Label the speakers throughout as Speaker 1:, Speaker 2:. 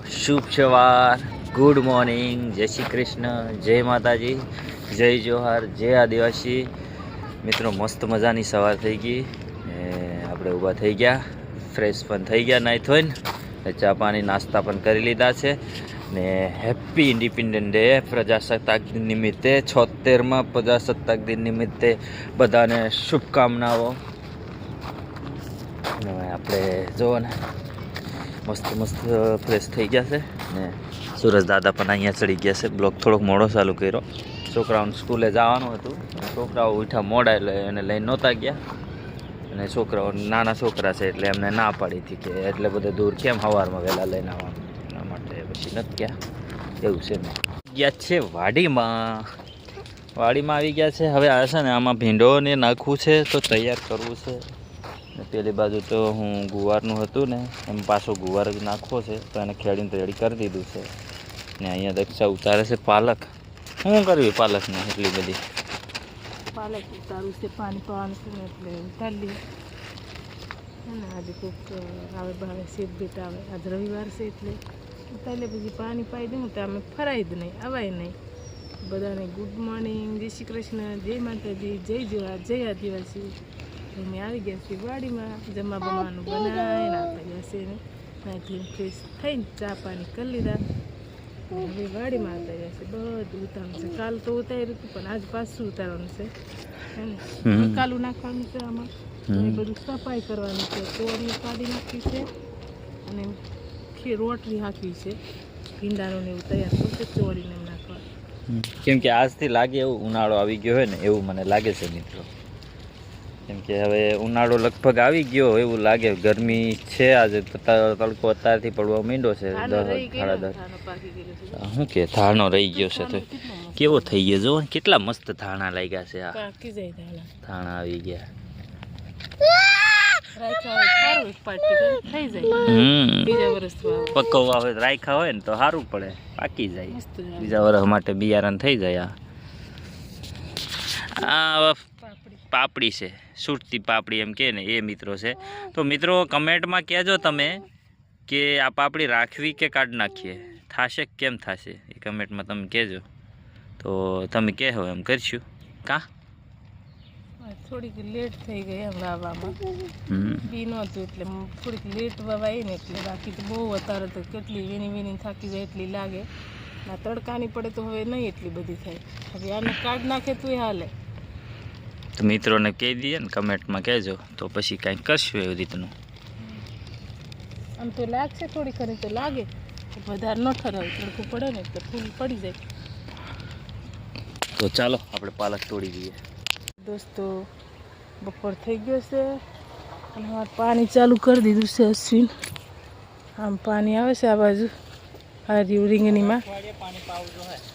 Speaker 1: શુભ સવાર. Good morning જય શ્રી કૃષ્ણ. જય માતાજી. જય જોહાર. જય આદિવાસી. મિત્રો, મસ્ત મજાની સવાર થઈ ગઈ. આપણે ઊભા થઈ ગયા. ફ્રેશ પણ થઈ ગયા, નાઈ થઈને ચા પાણી, નાસ્તા પણ કરી લીધા છે. ને હેપી ઇન્ડિપેન્ડન્ટ ડે પ્રજાસત્તાક દિન નિમિત્તે, છોતેરમાં પ્રજાસત્તાક દિન નિમિત્તે બધાને શુભકામનાઓ. આપણે જોવો ને. મસ્ત મસ્ત ફ્રેશ થઈ ગયા છે. ને સુરજ દાદા પણ અહીંયા ચડી ગયા છે. બ્લોક થોડોક મોડો ચાલુ કર્યો. છોકરાઓને સ્કૂલે જવાનું હતું. છોકરાઓ ઉઠા મોડા, એટલે એને લઈને નહોતા ગયા. અને છોકરાઓ, નાના છોકરા છે એટલે એમને ના પાડી હતી કે એટલે બધે દૂર કેમ સવારમાં વહેલા લઈને આવવાનું? એના માટે પછી નથી ગયા. એવું છે ને ગયા છે વાડીમાં. વાડીમાં આવી ગયા છે. હવે આ છે ને આમાં ભીંડો ને નાખવું છે તો તૈયાર કરવું છે. પેલી બાજુ તો હું ગુવારનું હતું ને, એમ પાછો ગુવાર જ નાખવો છે, તો એને ખેડીને રેડી કરી દીધું છે. ને અહીંયા દક્ષા ઉતારે છે પાલક. શું કરવી પાલકને એટલી બધી?
Speaker 2: પાલક ઉતારું છે, પાણી પાવાનું છે ને એટલે ઉતારી અને આજે કોઈક આવે ભાવે શેત બેટ આવે. આજ રવિવાર છે એટલે ઉતારી પછી પાણી પાઈ દઉં, તો અમે ફરાય જ નહીં, અવાય નહીં. બધાને ગુડ મોર્નિંગ જય શ્રી કૃષ્ણ, જય માતાજી, જય જવા જય આદિવાસી. અમે આવી ગયા છીએ વાડીમાં. જમા બમવાનું બનાવીને આપી ગયા છે ને નાથી ફ્રેશ થઈને ચા પાણી કરી લીધા. હવે વાડીમાં આવતા ગયા છે. બધું ઉતારવાનું છે. કાલ તો ઉતાર્યું હતું પણ આજ પાછું ઉતારવાનું છે. હે ને. કાલું નાખવાનું છે આમાં. બધું સફાઈ કરવાની છે. તોડી કાઢી નાખી છે. અને ખી રોટલી હાંકવી છે. ભીંડાનું ને એવું તૈયાર થશે એમ નાખવા
Speaker 1: કેમ કે આજથી લાગે એવું ઉનાળો આવી ગયો હોય ને એવું મને લાગે છે મિત્રો. કેમ કે હવે ઉનાળો લગભગ આવી ગયો એવું લાગે. ગરમી છે આજે તડકો અત્યારથી પડવા માંડ્યો છે દસ સાડા શું કે ધાણો રહી ગયો છે તો કેવો થઈ ગયો? જો કેટલા મસ્ત ધાણા લાગ્યા છે આ.
Speaker 2: ધાણા.
Speaker 1: આવી ગયા. પકવવા હોય રાખ્યા હોય ને તો સારું પડે પાકી જાય. બીજા વર્ષ માટે બિયારણ થઈ જાય આ.
Speaker 2: પાપડી
Speaker 1: છે. સુરતી પાપડી એમ કે ને એ મિત્રો છે. તો મિત્રો કમેન્ટમાં કહેજો તમે કે આ પાપડી રાખવી કે કાઢી નાખીએ? થાશે કેમ થશે? એ કમેન્ટમાં તમે કહેજો. તો તમે કહેવો એમ કરશું. કા?
Speaker 2: થોડીક લેટ થઈ ગઈ એમ વાવવામાં બી નહોતું એટલે થોડીક લેટ વવાઈ ને એટલે બાકી તો બહુ અત્યારે તો કેટલી વીણી વીણી થાકી જાય એટલી લાગે. ના તડકાની પડે તો હવે નહીં એટલી બધી થાય. હવે આને કાઢ નાખે તોય હાલે.
Speaker 1: તો મિત્રોને કહી દઈએ ને કમેન્ટમાં કહેજો. તો પછી કાંઈક કરશું એવી રીતનું.
Speaker 2: આમ તો લાગશે થોડી ખરી તો લાગે. વધારે ન ઠરાવે તડકું પડે ને એટલે ફૂલ પડી જાય.
Speaker 1: તો ચાલો આપણે પાલક તોડી દઈએ.
Speaker 2: દોસ્તો બપોર થઈ ગયો છે. અને અમારે પાણી ચાલુ કરી દીધું છે અશ્વિન. આમ પાણી આવે છે આ બાજુ. આ રીવ રીંગણીમાં.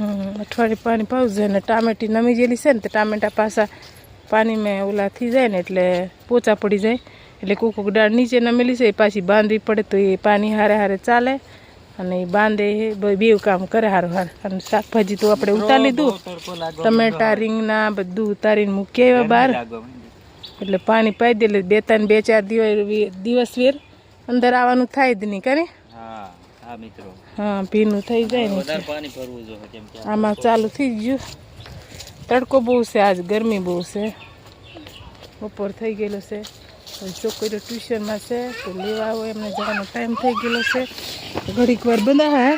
Speaker 2: હમ, અઠવાડિયે પાણી પાવું છે અને ટામેટી નમી ગયેલી છે ને તો ટામેટા પાછા પાણીમાં ઓલા થઈ જાય ને એટલે પોચા પડી જાય. એટલે કોક કોક દાળ નીચે નમેલી છે એ પાછી બાંધવી પડે તો એ પાણી હારે હારે ચાલે અને એ બાંધે એ બેવ કામ કરે હારું હાર. અને શાકભાજી તો આપણે ઉતારી લીધું ટમેટા રીંગણા બધું ઉતારીને મૂકી આવ્યા બહાર. એટલે પાણી પાઈ દે એટલે બે ત્રણ બે ચાર દિવસ દિવસ વેર અંદર આવવાનું થાય જ નહીં કરે
Speaker 1: હા
Speaker 2: ભીનું થઈ જાય ને આમાં ચાલુ થઈ ગયું. તડકો બહુ છે આજ ગરમી બહુ છે. બપોર થઈ ગયેલો છે. છોકરીઓ ટ્યુશનમાં છે તો લેવા આવો એમને જવાનો ટાઈમ થઈ ગયેલો છે. ઘડીક વાર બંધા હે?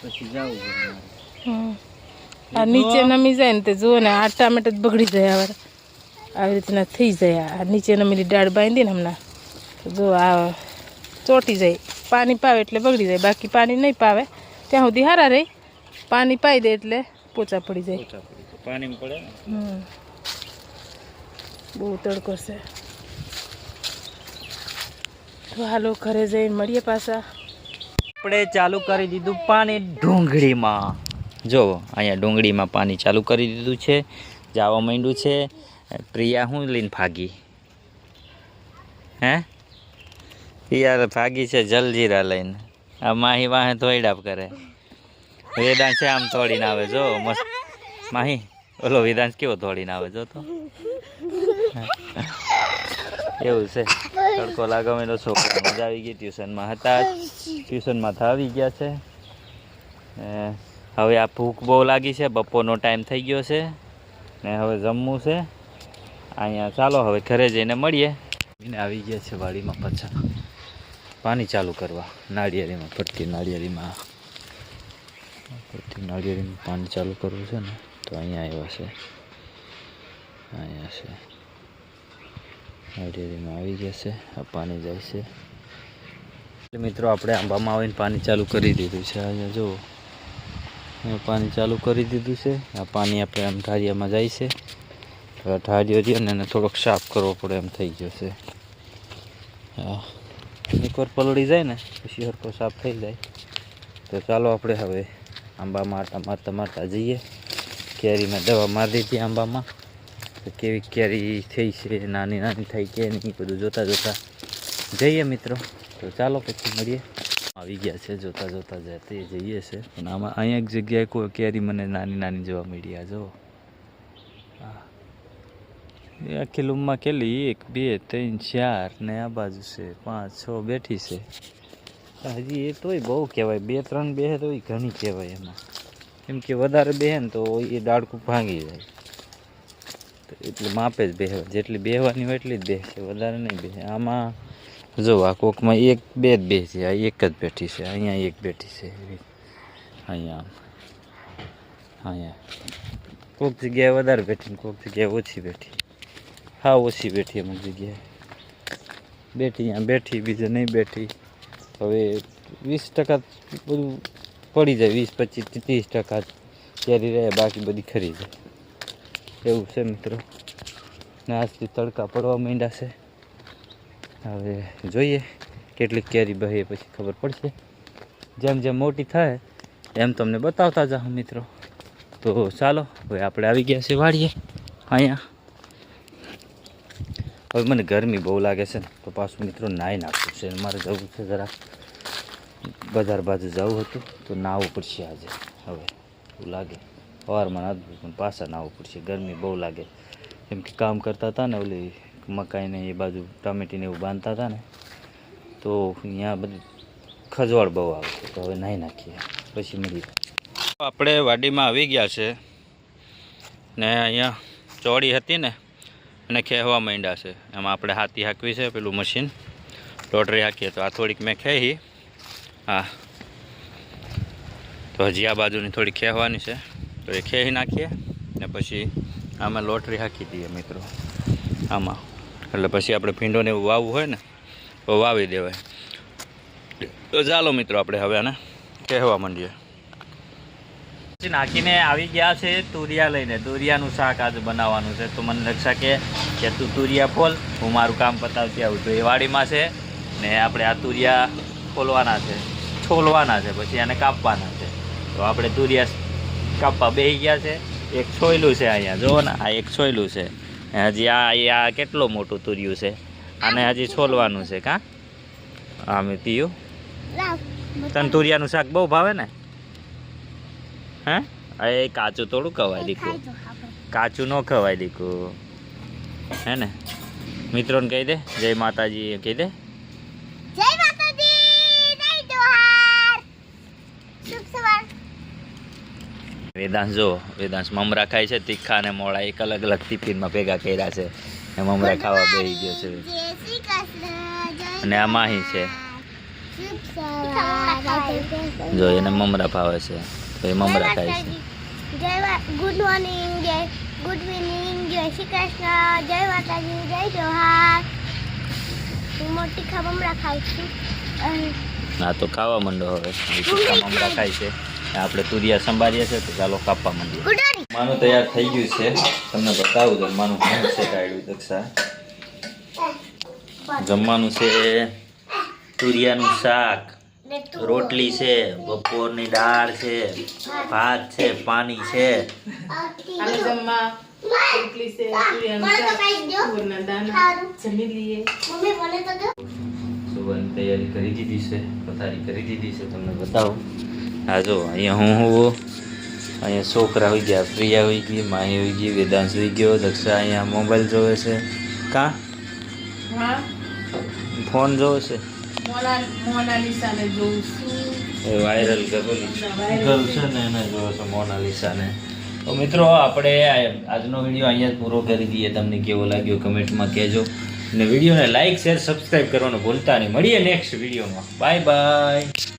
Speaker 1: પછી જવું
Speaker 2: આ નીચે નમી જાય ને તે જુઓ ને આ ટામેટા જ બગડી જાય આવા આવી રીતના થઈ જાય આ. નીચે નમેલી દાળ બાંધી ને હમણાં જો આ ચોટી જાય. પાણી પાવે એટલે બગડી જાય. બાકી પાણી નહીં પાવે. ત્યાં સુધી હારા રહી. પાણી પાઈ દે એટલે પોચા પડી જાય.
Speaker 1: પાણીમાં પડે
Speaker 2: હમ. બહુ તડકો છે. તો હાલો ઘરે જઈને મળીએ પાછા.
Speaker 1: આપણે ચાલુ કરી દીધું પાણી ડુંગળીમાં. જો અહીંયા ડુંગળીમાં પાણી ચાલુ કરી દીધું છે. જવા માંડ્યું છે. પ્રિયા હું લઈને ભાગી. હે? પ્રિયા ભાગી છે જલજીરા લઈને. આ માહી વાહે ધોઈડાપ કરે. વેદાંશ આમ તોડીને આવે જો મસ્ત. માહી, ઓલો વેદાંશ કેવો તોડીને આવે જો તો? એવું છે. તડકો લાગવેલો છોકરા મજા આવી ગઈ, ટ્યુશનમાં હતા ટ્યુશનમાંથી આવી ગયા છે. હવે આ ભૂખ બહુ લાગી છે, બપોરનો ટાઈમ થઈ ગયો છે. ને હવે જમવું છે. અહીંયા ચાલો, હવે ઘરે જઈને મળીએ. આવી ગયા છે વાડીમાં પછા. પાણી ચાલુ કરવા, નાળિયેરીમાં ફરતી નાળિયેરીમાં. પડતી નાળિયેરીનું પાણી ચાલુ કરવું છે ને, તો અહીંયા આવ્યા છે. અહીંયા છે. નાળિયેરીમાં આવી ગયા છે, આ પાણી જાય છે. એટલે મિત્રો, આપણે આંબામાં આવીને પાણી ચાલુ કરી દીધું છે. અહીંયા જુઓ. પાણી ચાલુ કરી દીધું છે. આ પાણી આપણે આમ ઢાળિયામાં જાય છે. ઢાળિયો રહ્યો ને એને થોડોક સાફ કરવો પડે એમ થઈ ગયો છે. હા. એકવાર પલળી જાય ને, પછી હરકો સાફ થઈ જાય. તો ચાલો આપણે હવે આંબામાં મારતા મારતા મારતા જઈએ. કેરીમાં દવા મારી દીધી આંબામાં. તો કેવી કેરી થઈ છે, નાની નાની થઈ કે નહીં બધું જોતા જોતા જઈએ મિત્રો. તો ચાલો પછી મળીએ. આવી ગયા છે, જોતા જોતા જતી જઈએ છે. પણ આમાં અહીંયા એક જગ્યાએ કોઈ કેરી મને નાની નાની જોવા મળી આ જો આખી લૂમમાં કેટલી એક, બે, ત્રણ, ચાર ને આ બાજુ છે, પાંચ, છ બેઠી છે. હજી એ તોય બહુ કહેવાય. બે, ત્રણ બેહે તોય ઘણી કહેવાય એમાં. કેમ કે વધારે બેહે ને તો એ ડાળકું ભાંગી જાય. એટલે માપે જ બેહવા જેટલી બેહવાની હોય એટલી જ બેસે વધારે નહીં બેસે આમાં જો આ કોકમાં એક બે જ બે છે. આ એક જ બેઠી છે. અહીંયા એક બેઠી છે. અહીંયા. અહીંયા. કોઈક જગ્યાએ વધારે બેઠી ને કોઈક જગ્યાએ ઓછી બેઠી. હા, ઓછી બેઠી અમુક જગ્યાએ. બેઠી, અહીંયા બેઠી, બીજે નહીં બેઠી. હવે વીસ ટકા બધું પડી જાય, વીસ, પચીસ ત્રીસ ટકા કેરી રહે, બાકી બધી ખરી જાય. એવું છે મિત્રો. ને આજથી તડકા પડવા માંડ્યા છે. હવે જોઈએ કેટલીક કેરી બહે પછી ખબર પડશે. જેમ જેમ મોટી થાય, એમ તમને બતાવતા જાઉં મિત્રો. તો ચાલો, હવે આપણે આવી ગયા છે વાડીએ, અહીંયા. હવે મને ગરમી બહુ લાગે છે ને, તો પાછું મિત્રો નાહી નાખું છે. મારે જવું છે જરા બજાર બાજુ જવું હતું, તો નાહવું પડશે આજે. હવે એવું લાગે. સવારમાં નાહવું પણ પાછા નાહવું પડશે. ગરમી બહુ લાગે. કેમ કે કામ કરતા હતા ને, ઓલી મકાઈને એ બાજુ ટામેટીને એવું બાંધતા હતા ને, તો અહીંયા બધી ખજવાળ બહુ આવે છે. તો હવે નાહી નાખીએ. પછી મળી આપણે વાડીમાં આવી ગયા છે ને, અહીંયા ચોળી હતી ને અને ખેવા માંડ્યા છે. એમાં આપણે હાથી હાંકવી છે, પેલું મશીન લોટરી હાંકીએ તો આ થોડીક મેં ખેહી. હા. તો હજી આ બાજુની થોડી ખેવાની છે. તો એ ખેહી નાખીએ ને પછી આમાં લોટરી હાંકી દઈએ મિત્રો. આમાં. એટલે પછી આપણે ભીંડોને એવું વાવવું હોય ને, તો વાવી દેવાય. તો ચાલો મિત્રો આપણે હવે આને કહેવા માંડીએ. નાખીને આવી ગયા છે તુરિયા લઈને. તુરિયાનું શાક આજે બનાવવાનું છે. તો મને રક્ષા કે કે તું તુરિયા ફોલ હું મારું કામ પતાવતી આવું તો એ વાડીમાં છે ને આપણે આ તુરિયા ખોલવાના છે. છોલવાના છે પછી એને કાપવાના છે. તો આપણે તુરિયા કાપવા બેસી ગયા છે. એક છોયલું છે અહીંયા. જુઓ ને આ એક છોયલું છે. હજી આ આ કેટલું મોટું તુર્યું છે? અને હજી છોલવાનું છે કાં? હા મેં પીયું? તને તુરિયાનું શાક બહુ ભાવે ને? હે? એ કાચું થોડું ખવાય દીકું કાચું ન ખવાય દીકું હે ને? મિત્રોને કહી દે જય માતાજી કહી દે.
Speaker 3: જય માતાજી
Speaker 1: વેદાંશ જો વેદાંશ મમરા ખાય છે તીખા અને મોળા એક અલગ અલગ ટિફિનમાં ભેગા કર્યા છે. એ મમરા ખાવા બેસી ગયો છે. અને આ માહી છે. જો એને મમરા ભાવે છે. તો એ મમરા ખાય છે.
Speaker 3: જય ગુડ મોર્નિંગ જય ગુડ ઇવનિંગ જય શ્રી કૃષ્ણ જય માતાજી જય જોહાર. હું મોટી ખમમરા ખાઉં છું.
Speaker 1: ના તો ખાવા માંડો હવે. મમરા ખાય છે. આપણે તુરિયા સંભાળીએ છે તો ચાલો કાપવા માંડીએ. માનું તૈયાર થઈ ગયું છે. તમને બતાવું જમવાનું શું છે કાઢ્યું દક્ષા? જમવાનું છે તુરિયાનું શાક. રોટલી છે બપોરની દાળ છે ભાત છે પાણી છે. તૈયારી કરી દીધી છે પથારી કરી દીધી છે તમને બતાવો. હા જો અહીંયા હું હું અહીંયા છોકરા હોઈ ગયા પ્રિયા હોઈ ગઈ માહી હોઈ ગઈ વેદાંત હોઈ ગયો દક્ષા અહીંયા મોબાઈલ જોવે છે. કાં? ફોન જોવે છે.
Speaker 2: મોનાલિસાને જોઉં છું.
Speaker 1: એ વાયરલ ગર્લ છે. ને એને જોવો છો મોનાલિસાને તો મિત્રો આપણે આજનો વીડિયો અહીંયા જ પૂરો કરી દઈએ. તમને કેવો લાગ્યો કમેન્ટમાં કહેજો. અને વિડીયોને લાઇક શેર સબસ્ક્રાઈબ કરવાનું ભૂલતા નહીં. મળીએ નેક્સ્ટ વિડીયોમાં. Bye bye